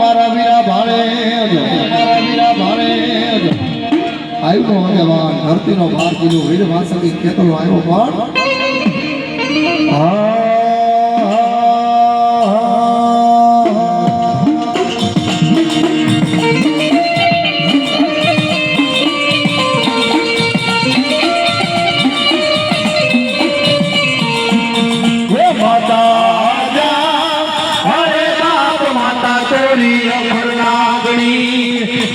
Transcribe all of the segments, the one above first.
મારા વીરા ભાણે. જો મારા વીરા ભાણે. જો આવ્યો આગેવાન ધરતીનો ભાર કીધું વીર વાસળી ખેતરો આવ્યો પણ. આ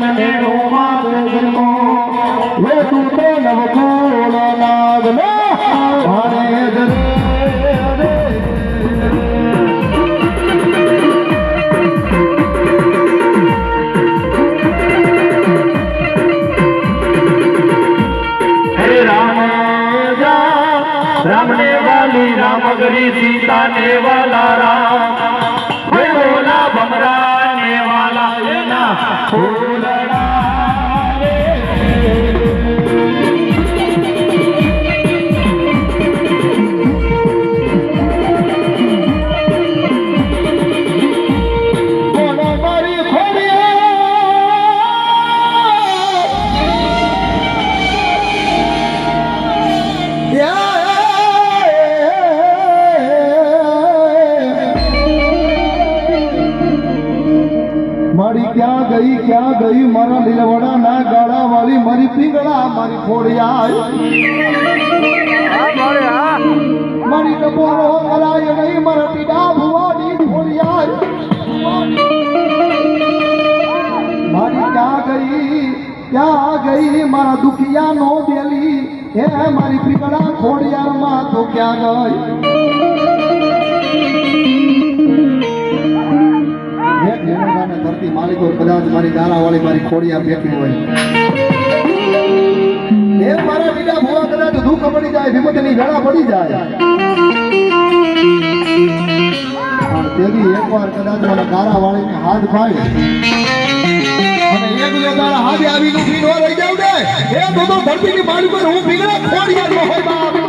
તને મેળો માતે જન્મો વે તું તો નવકુળ નાગ ને ભાણે દરે રે રામ જા વાલી રામ ગરી સીતા ને વાલા રામ 不能让 મારી ક્યાં ગઈ ક્યાં ગઈ? મારા લીલવડા ના ગાળા વાળી મારી પીંગળા મારી ફોડિયા મારી ડબોરો કરાય નહીં, મારા પીડા ભુવાની ફોડિયા મારી ક્યાં ગઈ ક્યાં ગઈ? મારા દુખિયા નો બેલી, હે મારી પીંગળા ખોડિયાર માં તો ક્યાં ગઈ? ધરતી માલિકો કદાચ મારી ગાળાવાળી મારી ખોડિયા બેઠી હોય. એ મારા બીજા ભૂવા કદાચ દુઃખ પડી જાય વિમતની વેળા પડી જાય. તેવી એકવાર કદાચ મને ગાળાવાળીને હાથ અને એક તારા હાથે આવી નું ન રહી જાવ ને, એ તો ધરતી ની માલિકો હું ખોડિયા નો હોય બાપ.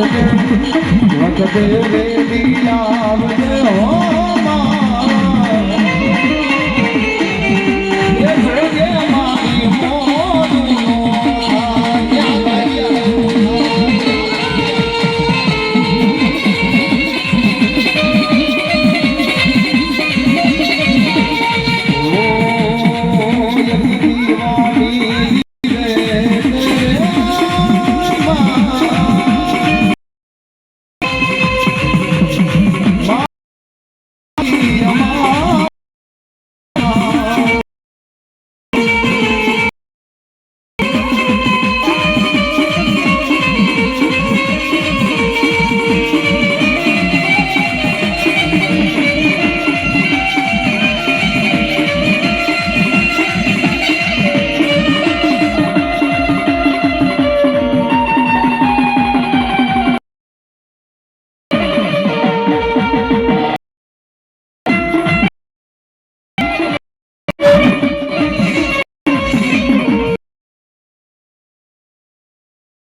વખતે વેલી આવજે